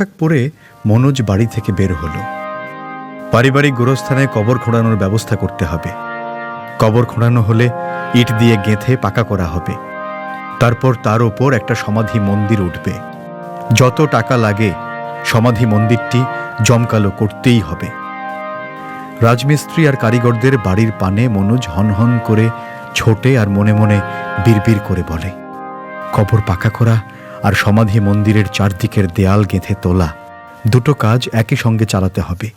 শোক পোশাক পরে মনোজ বাড়ি থেকে বের হলো। পারিবারিক গোরস্থানে কবর খোঁড়ানোর ব্যবস্থা করতে হবে। কবর খোঁড়ানো হলে ইট দিয়ে গেঁথে পাকা করা হবে। তারপর তার ওপর একটা সমাধি মন্দির উঠবে। যত টাকা লাগে, সমাধি মন্দিরটি জমকালো করতেই হবে। রাজমিস্ত্রি আর কারিগরদের বাড়ির পানে মনোজ হনহন করে ছোটে আর মনে মনে বিড়বিড় করে বলে, কবর পাকা করা আর সমাধি মন্দিরের চারদিকের দেয়াল গেঁথে তোলা। দুটো কাজ একই সঙ্গে চালাতে হবে।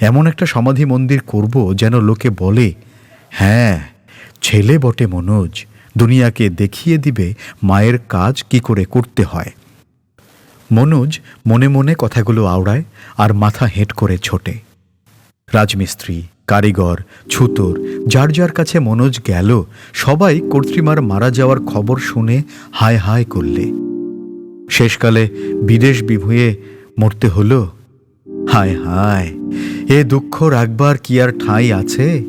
এমন একটা সমাধি মন্দির করব যেন লোকে বলে হ্যাঁ ছেলে বটে মনোজ, দুনিয়াকে দেখিয়ে দিবে মায়ের কাজ কি করে করতে হয়। মনোজ মনে মনে কথাগুলো আওড়ায় আর মাথা হেঁট করে ছোটে। রাজমিস্ত্রি, কারিগর, ছুতোর, যার যার কাছে মনোজ গেল, সবাই কর্তৃমার মারা যাওয়ার খবর শুনে হায় হায় করলে। শেষকালে বিদেশ বিভুঁয়ে মরতে হলো? হায় হায়, এ দুঃখ রাখবার কি আর ঠাঁই আছে?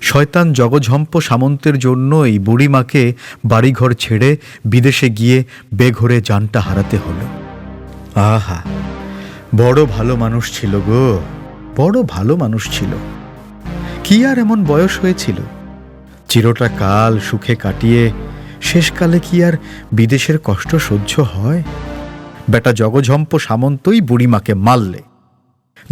শয়তান জগঝম্প সামন্তের জন্য এই বুড়িমাকে বাড়িঘর ছেড়ে বিদেশে গিয়ে বেঘরে যানটা হারাতে হলো। আহা, বড় ভালো মানুষ ছিল গো, বড় ভালো মানুষ ছিল। কি আর এমন বয়স হয়েছিল? চিরটা কাল সুখে কাটিয়ে শেষকালে কি আর বিদেশের কষ্ট সহ্য হয়? বেটা জগঝম্প সামন্তই বুড়িমাকে মারলে।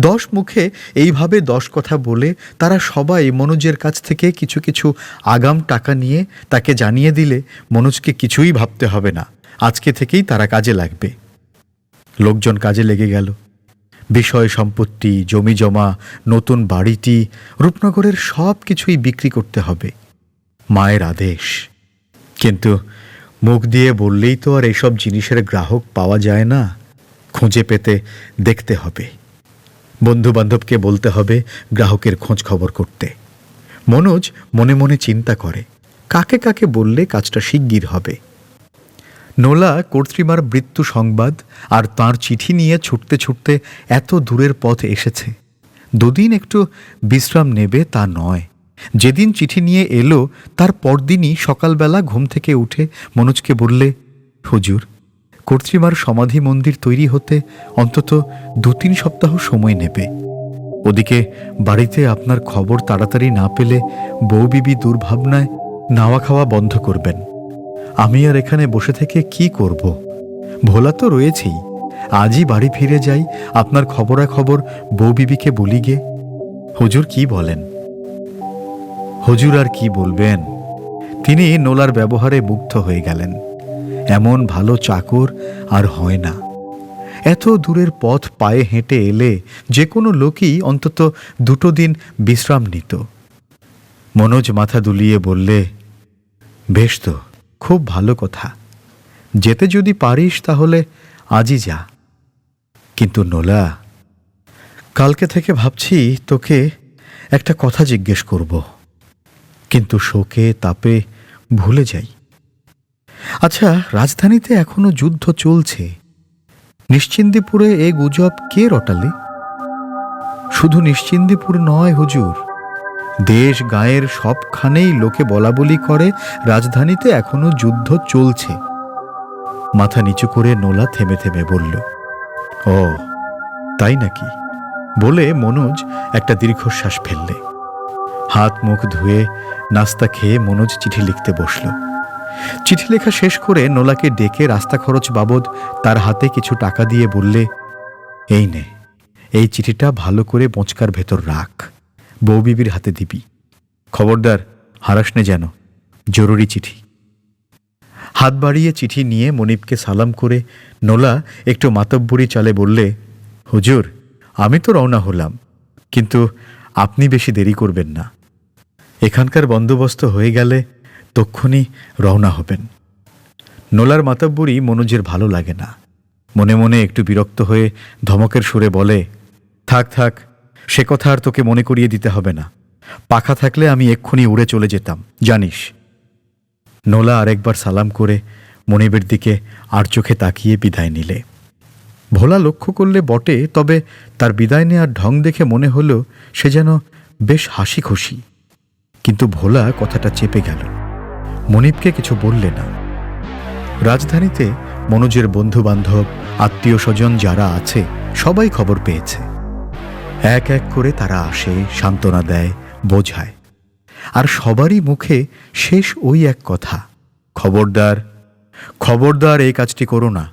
দশ মুখে এইভাবে দশ কথা বলে তারা সবাই মনোজের কাছ থেকে কিছু কিছু আগাম টাকা নিয়ে তাকে জানিয়ে দিলে মনোজকে কিছুই ভাবতে হবে না। আজকে থেকেই তারা কাজে লাগবে। লোকজন কাজে লেগে গেল। বিষয় সম্পত্তি, জমি জমা, নতুন বাড়িটি, রূপনগরের সব কিছুই বিক্রি করতে হবে। মায়ের আদেশ। কিন্তু মুখ দিয়ে বললেই তো আর এইসব জিনিসের গ্রাহক পাওয়া যায় না। খুঁজে পেতে দেখতে হবে। বন্ধু বান্ধবকে বলতে হবে গ্রাহকের খোঁজ খবর করতে। মনোজ মনে মনে চিন্তা করে, কাকে কাকে বললে কাজটা শিগগির হবে। নোলা কর্তৃমার মৃত্যু সংবাদ আর তার চিঠি নিয়ে ছুটতে ছুটতে এত দূরের পথ এসেছে। দুদিন একটু বিশ্রাম নেবে তা নয়। যেদিন চিঠি নিয়ে এলো, তার পরদিনই সকালবেলা ঘুম থেকে উঠে মনোজকে বললে, হুজুর, কর্তৃমার সমাধি মন্দির তৈরি হতে অন্তত দু তিন সপ্তাহ সময় নেবে। ওদিকে বাড়িতে আপনার খবর তাড়াতাড়ি না পেলে বউ বিবি দুর্ভাবনায় নাওয়া খাওয়া বন্ধ করবেন। আমি আর এখানে বসে থেকে কি করব? ভোলা তো রয়েছেই। আজই বাড়ি ফিরে যাই, আপনার খবরাখবর বউ বিবিকে বলি গে। হুজুর কি বলেন? হুজুর আর কি বলবেন? তিনি নোলার ব্যবহারে মুগ্ধ হয়ে গেলেন। এমন ভালো চাকর আর হয় না। এত দূরের পথ পায়ে হেঁটে এলে যে কোনো লোকই অন্তত দুটো দিন বিশ্রাম নিত। মনোজ মাথা দুলিয়ে বললে, বেশ তো, খুব ভালো কথা। যেতে যদি পারিস তাহলে আজই যা। কিন্তু নোলা, কালকে থেকে ভাবছি তোকে একটা কথা জিজ্ঞেস করব। কিন্তু শোকে তাপে ভুলে যাই। আচ্ছা রাজধানীতে এখনও যুদ্ধ চলছে। নিশ্চিন্দিপুরে এ গুজব কে রটালে? শুধু নিশ্চিন্দিপুর নয়, হুজুর। দেশ গায়ের সবখানেই লোকে বলা বলি করে, রাজধানীতে এখনও যুদ্ধ চলছে। মাথা নিচু করে নোলা থেমে থেমে বলল, ও, তাই নাকি? বলে মনোজ একটা দীর্ঘশ্বাস ফেললে। হাত মুখ ধুয়ে নাস্তা খেয়ে মনোজ চিঠি লিখতে বসল। চিঠি লেখা শেষ করে নোলাকে ডেকে রাস্তা খরচ বাবদ তার হাতে কিছু টাকা দিয়ে বললে, এই নে, এই চিঠিটা ভালো করে বোঁচকার ভেতর রাখ। বউ বিবির হাতে দিবি। খবরদার, হারাস নে যেন। জরুরি চিঠি। হাত বাড়িয়ে চিঠি নিয়ে মনিবকে সালাম করে নোলা একটু মাতব্বরি চালে বললে, হুজুর, আমি তো রওনা হলাম, কিন্তু আপনি বেশি দেরি করবেন না। এখানকার বন্দোবস্ত হয়ে গেলে তক্ষুনি রওনা হবেন। নোলার মাতব্বরি মনোজের ভালো লাগে না। মনে মনে একটু বিরক্ত হয়ে ধমকের সুরে বলে, থাক থাক, সে কথা আর তোকে মনে করিয়ে দিতে হবে না। পাখা থাকলে আমি এক্ষুনি উড়ে চলে যেতাম, জানিস? নোলা আরেকবার সালাম করে মনিবের দিকে আর চোখে তাকিয়ে বিদায় নিলে। ভোলা লক্ষ্য করলে বটে, তবে তার বিদায় নেওয়ার ঢং দেখে মনে হলো সে যেন বেশ হাসি খুশি কিন্তু ভোলা কথাটা চেপে গেল। মনিবকে কিছু বললে না। রাজধানীতে মনোজের বন্ধু বান্ধব আত্মীয় স্বজন যারা আছে, সবাই খবর পেয়েছে। এক এক করে তারা আসে, সান্ত্বনা দেয়, বোঝায়। আর সবারই মুখে শেষ ওই এক কথা, খবরদার খবরদার এই কাজটি করো না।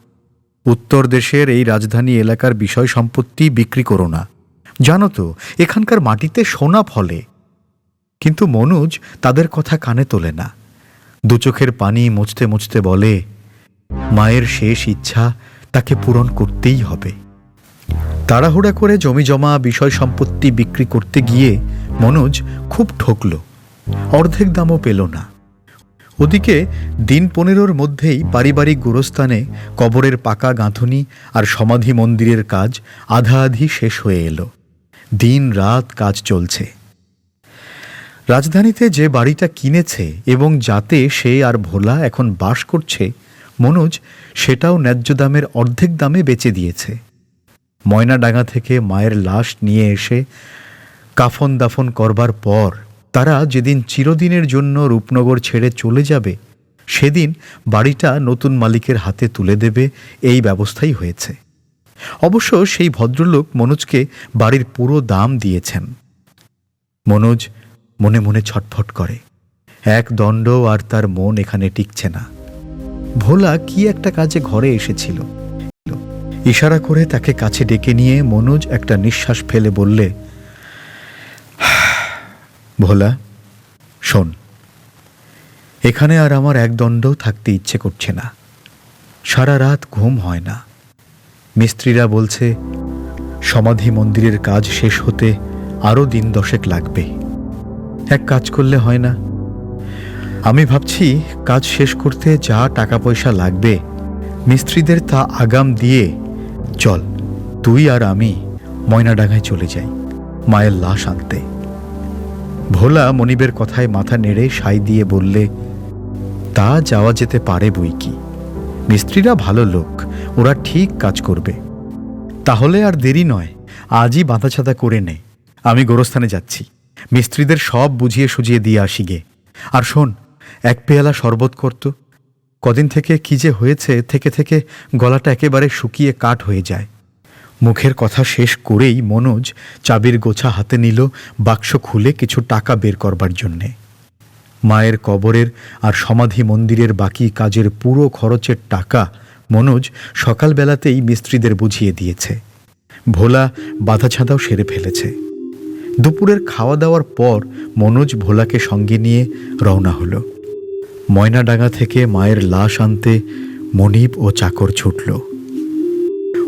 উত্তর দেশের এই রাজধানী এলাকার বিষয় সম্পত্তি বিক্রি করো না। জানো তো, এখানকার মাটিতে সোনা ফলে। কিন্তু মনোজ তাদের কথা কানে তোলে না। দু চোখের পানি মুছতে মুছতে বলে, মায়ের শেষ ইচ্ছা তাকে পূরণ করতেই হবে। তাড়াহুড়া করে জমি জমা, বিষয় সম্পত্তি বিক্রি করতে গিয়ে মনোজ খুব ঠকল। অর্ধেক দামও পেল না। ওদিকে দিন পনেরোর মধ্যেই পারিবারিক গোরস্থানে কবরের পাকা গাঁথুনি আর সমাধি মন্দিরের কাজ আধা আধি শেষ হয়ে এলো। দিন রাত কাজ চলছে। রাজধানীতে যে বাড়িটা কিনেছে এবং যাতে সে আর ভোলা এখন বাস করছে, মনোজ সেটাও ন্যায্য দামের অর্ধেক দামে বেচে দিয়েছে। ময়নাডাঙ্গা থেকে মায়ের লাশ নিয়ে এসে কাফন দাফন করবার পর তারা যেদিন চিরদিনের জন্য রূপনগর ছেড়ে চলে যাবে, সেদিন বাড়িটা নতুন মালিকের হাতে তুলে দেবে, এই ব্যবস্থাই হয়েছে। অবশ্য সেই ভদ্রলোক মনোজকে বাড়ির পুরো দাম দিয়েছেন। মনোজ মনে মনে ছটফট করে। এক দণ্ড আর তার মন এখানে টিকছে না। ভোলা কি একটা কাজে ঘরে এসেছিল। ইশারা করে তাকে কাছে ডেকে নিয়ে মনোজ একটা নিঃশ্বাস ফেলে বললে ভোলা, শোন, এখানে আর আমার এক দণ্ডও থাকতে ইচ্ছে করছে না। সারা রাত ঘুম হয় না। মিস্ত্রিরা বলছে, সমাধি মন্দিরের কাজ শেষ হতে আরও দিন দশেক লাগবে। এক কাজ করলে হয় না। আমি ভাবছি, কাজ শেষ করতে যা টাকা পয়সা লাগবে, মিস্ত্রিদের তা আগাম দিয়ে চল, তুই আর আমি ময়নাডাঙ্গায় চলে যাই, মায়ের লাশ আনতে। ভোলা মনিবের কথায় মাথা নেড়ে সাই দিয়ে বললে, তা যাওয়া যেতে পারে বই কি? মিস্ত্রিরা ভালো লোক, ওরা ঠিক কাজ করবে। তাহলে আর দেরি নয়, আজই বাঁধাছাতা করে নে, আমি গোরস্থানে যাচ্ছি। মিস্ত্রিদের সব বুঝিয়ে সুঝিয়ে দিয়ে আসি গে। আর শোন, এক পেয়ালা শরবত করত কদিন থেকে কি যে হয়েছে, থেকে থেকে গলাটা একেবারে শুকিয়ে কাঠ হয়ে যায়। মুখের কথা শেষ করেই মনোজ চাবির গোছা হাতে নিল, বাক্স খুলে কিছু টাকা বের করবার জন্যে। মায়ের কবরের আর সমাধি মন্দিরের বাকি কাজের পুরো খরচের টাকা মনোজ সকালবেলাতেই মিস্ত্রিদের বুঝিয়ে দিয়েছে। ভোলা বাধাছাদাও সেরে ফেলেছে। দুপুরের খাওয়া দাওয়ার পর মনোজ ভোলাকে সঙ্গে নিয়ে রওনা হলো। ময়নাডাঙ্গা থেকে মায়ের লাশ আনতে মনিব ও চাকর ছুটল।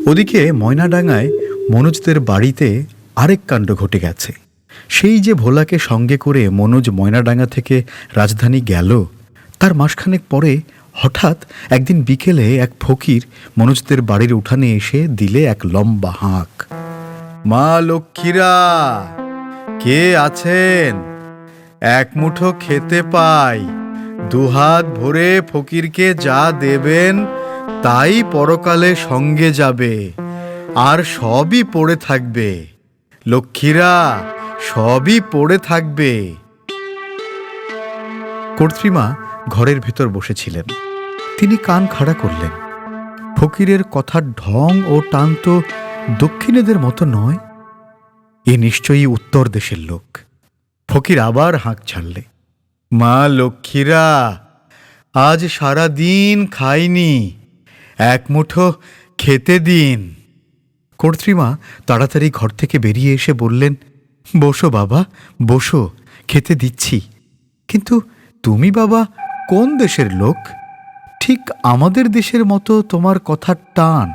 ওদিকে ময়নাডাঙ্গায় মনোজদের বাড়িতে আরেক কাণ্ড ঘটে গেছে। সেই যে ভোলাকে সঙ্গে করে মনোজ ময়নাডাঙ্গা থেকে রাজধানী গেল, তার মাসখানেক পরে হঠাৎ একদিন বিকেলে এক ফকির মনোজদের বাড়ির উঠানে এসে দিলে এক লম্বা হাঁক। মা লক্ষ্মীরা, কে আছেন? এক মুঠো খেতে পাই। দুহাত ভরে ফকিরকে যা দেবেন তাই পরকালে সঙ্গে যাবে, আর সবই পড়ে থাকবে। লক্ষ্মীরা, সবই পড়ে থাকবে। কর্ত্রীমা ঘরের ভেতর বসেছিলেন। তিনি কান খাড়া করলেন। ফকিরের কথার ঢং ও টান তো দক্ষিণেদের মতো নয়। এ নিশ্চয়ই উত্তর দেশের লোক। ফকির আবার হাঁক ছাড়লে। মা লক্ষ্মীরা, আজ সারা দিন খাইনি। এক মুঠো খেতে দিন। কর্ত্রীমা তাড়াতাড়ি ঘর থেকে বেরিয়ে এসে বললেন, বসো বাবা, বসো, খেতে দিচ্ছি। কিন্তু তুমি বাবা, কোন দেশের লোক? ঠিক আমাদের দেশের মতো তোমার কথার টান।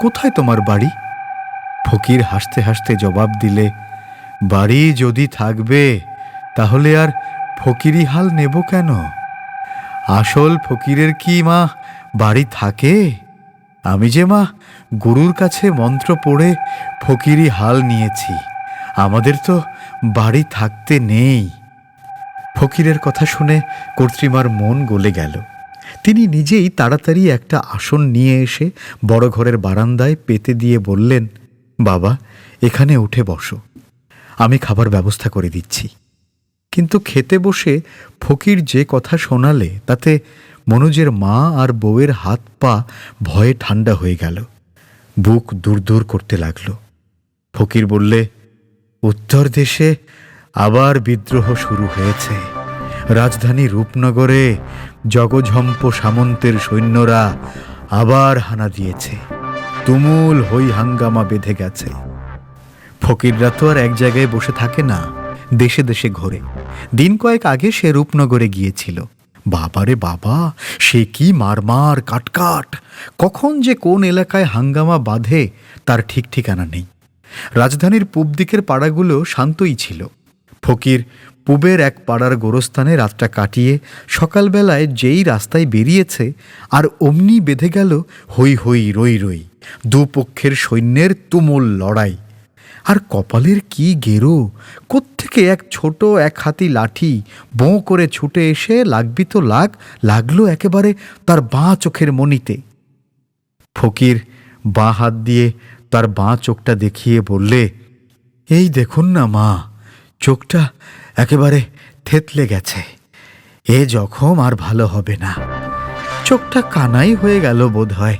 কোথায় তোমার বাড়ি? ফকির হাসতে হাসতে জবাব দিলে, বাড়ি যদি থাকবে, তাহলে আর ফকিরি হাল নেব কেন? আসল ফকিরের কি মা বাড়ি থাকে? আমি যে মা, গুরুর কাছে মন্ত্র পড়ে ফকিরি হাল নিয়েছি। আমাদের তো বাড়ি থাকতে নেই। ফকিরের কথা শুনে কর্ত্রীমার মন গলে গেল। তিনি নিজেই তাড়াতাড়ি একটা আসন নিয়ে এসে বড় ঘরের বারান্দায় পেতে দিয়ে বললেন, বাবা, এখানে উঠে বসো। আমি খাবার ব্যবস্থা করে দিচ্ছি। কিন্তু খেতে বসে ফকির যে কথা শোনালে তাতে মনোজের মা আর বউয়ের হাত পা ভয়ে ঠান্ডা হয়ে গেল। বুক দূর দূর করতে লাগল। ফকির বললে, উত্তর দেশে আবার বিদ্রোহ শুরু হয়েছে। রাজধানী রূপনগরে জগঝম্প সামন্তের সৈন্যরা আবার হানা দিয়েছে। তুমুল হই হাঙ্গামা বেঁধে গেছে। ফকিররা তো আর এক জায়গায় বসে থাকে না, দেশে দেশে ঘোরে। দিন কয়েক আগে সে রূপনগরে গিয়েছিল। বাবারে বাবা, সে কি মারমার কাটকাট? কখন যে কোন এলাকায় হাঙ্গামা বাঁধে, তার ঠিক ঠিকানা নেই। রাজধানীর পূব দিকের পাড়াগুলো শান্তই ছিল। ফকির পূবের এক পাড়ার গোরস্থানে রাতটা কাটিয়ে সকালবেলায় যেই রাস্তায় বেরিয়েছে, আর অমনি বেঁধে গেল হই হই রই রই, দুপক্ষের সৈন্যের তুমুল লড়াই। আর কপালের কি গেরো? কোত্থেকে এক ছোট এক হাতি লাঠি বোঁ করে ছুটে এসে লাগবি তো লাগ, লাগল একেবারে তার বাঁ চোখের মনিতে ফকির বাঁ হাত দিয়ে তার বাঁ চোখটা দেখিয়ে বললে, এই দেখুন না মা, চোখটা একেবারে থেতলে গেছে। এ জখম আর ভালো হবে না। চোখটা কানাই হয়ে গেল বোধ হয়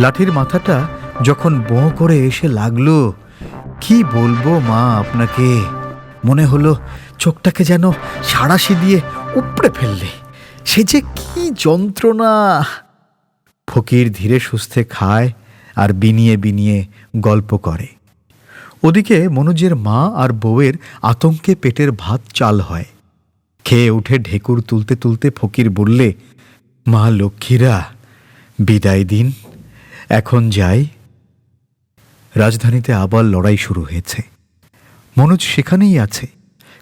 লাঠির মাথাটা যখন বোঁ করে এসে লাগল কি বলব মা আপনাকে? মনে হলো চোখটাকে যেন সাড়াশি দিয়ে উপড়ে ফেললে। সে যে কি যন্ত্রণা! ফকির ধীরে সুস্থে খায় আর বিনিয়ে বিনিয়ে গল্প করে। ওদিকে মনোজের মা আর বউয়ের আতঙ্কে পেটের ভাত চাল হয়। খেয়ে উঠে ঢেকুর তুলতে তুলতে ফকির বললে, মা লক্ষ্মীরা, বিদায় দিন। এখন যাই। রাজধানীতে আবার লড়াই শুরু হয়েছে। মনোজ সেখানেই আছে।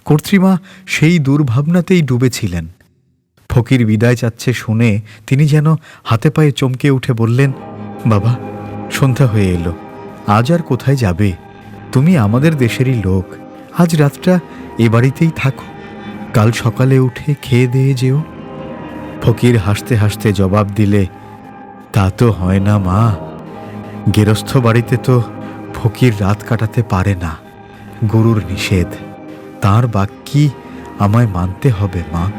কর্ত্রীমা সেই দুর্ভাবনাতেই ডুবেছিলেন। ফকির বিদায় চাচ্ছে শুনে তিনি যেন হাতে পায়ে চমকে উঠে বললেন, বাবা, সন্ধ্যা হয়ে এলো। আজ আর কোথায় যাবে? তুমি আমাদের দেশেরই লোক। আজ রাতটা এ বাড়িতেই থাকো। কাল সকালে উঠে খেয়ে দিয়ে যেও। ফকির হাসতে হাসতে জবাব দিলে, তা তো হয় না মা। গেরস্থ বাড়িতে তো ফকির রাত কাটাতে পারে না। গরুর নিষেধ। তার বাক্যি আমায় মানতে হবে, মা?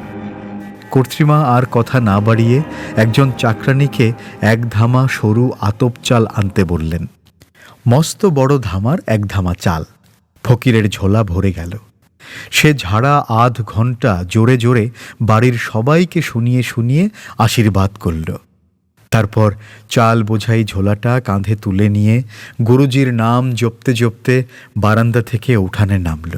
কর্ত্রীমা আর কথা না বাড়িয়ে একজন চাকরানিকে এক ধামা সরু আতপ চাল আনতে বললেন। মস্ত বড় ধামার এক ধামা চাল। ফকিরের ঝোলা ভরে গেল। সে ঝাড়া আধ ঘণ্টা জোরে জোরে বাড়ির সবাইকে শুনিয়ে শুনিয়ে আশীর্বাদ করল। তারপর চাল বোঝাই ঝোলাটা কাঁধে তুলে নিয়ে গুরুজির নাম জপতে জপতে বারান্দা থেকে উঠানে নামল।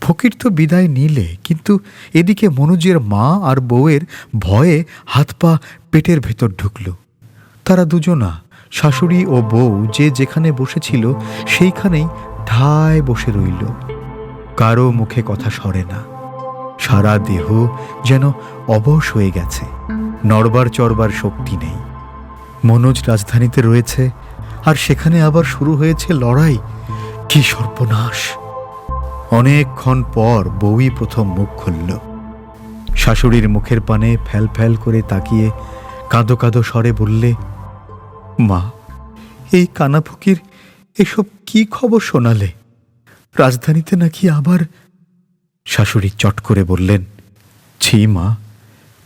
ফকির তো বিদায় নিলে, কিন্তু এদিকে মনোজের মা আর বউয়ের ভয়ে হাত পা পেটের ভেতর ঢুকল। তারা দুজনা, শাশুড়ি ও বউ, যে যেখানে বসেছিল সেইখানেই ঠায় বসে রইল। কারও মুখে কথা সরে না। সারা দেহ যেন অবশ হয়ে গেছে। নড়বার চড়বার শক্তি নেই। মনোজ রাজধানীতে রয়েছে, আর সেখানে আবার শুরু হয়েছে লড়াই। কি সর্বনাশ। অনেকক্ষণ পর বউই প্রথম মুখ খুলল। শাশুড়ির মুখের পানে ফ্যাল ফ্যাল করে তাকিয়ে কাঁদো কাঁদো স্বরে বললে, মা, এই কানাফুকির এসব কি খবর শোনালে? রাজধানীতে নাকি আবার? শাশুড়ি চট করে বললেন, ছি মা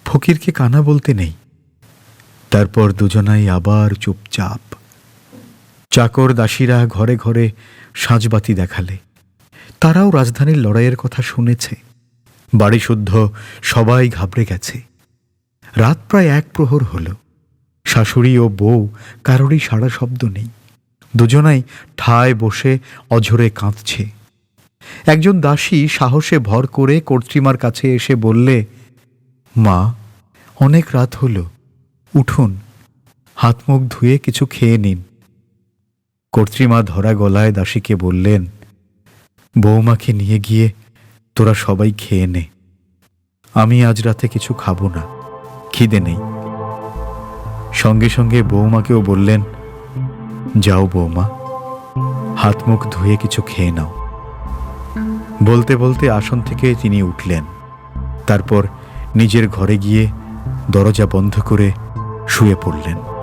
ফকিরকে কানা বলতে নেই। তারপর দুজনাই আবার চুপচাপ। চাকর দাসীরা ঘরে ঘরে সাঁজবাতি দেখালে। তারাও রাজধানীর লড়াইয়ের কথা শুনেছে। বাড়ি শুদ্ধ সবাই ঘাবড়ে গেছে। রাত প্রায় এক প্রহর হল। শাশুড়ি ও বউ কারোরই সাড়া শব্দ নেই। দুজনাই ঠায় বসে অঝরে কাঁদছে। একজন দাসী সাহসে ভর করে কর্ত্রীমার কাছে এসে বললে মা, অনেক রাত হলো। উঠুন, হাত মুখ ধুয়ে কিছু খেয়ে নিন। কর্ত্রীমা ধরা গলায় দাসীকে বললেন, বৌমাকে নিয়ে গিয়ে তোরা সবাই খেয়ে নে। আমি আজ রাতে কিছু খাব না, খিদে নেই। সঙ্গে সঙ্গে বৌমাকেও বললেন, যাও বৌমা, হাত মুখ ধুয়ে কিছু খেয়ে নাও। বলতে বলতে আসন থেকে তিনি উঠলেন। তারপর নিজের ঘরে গিয়ে দরজা বন্ধ করে শুয়ে পড়লেন।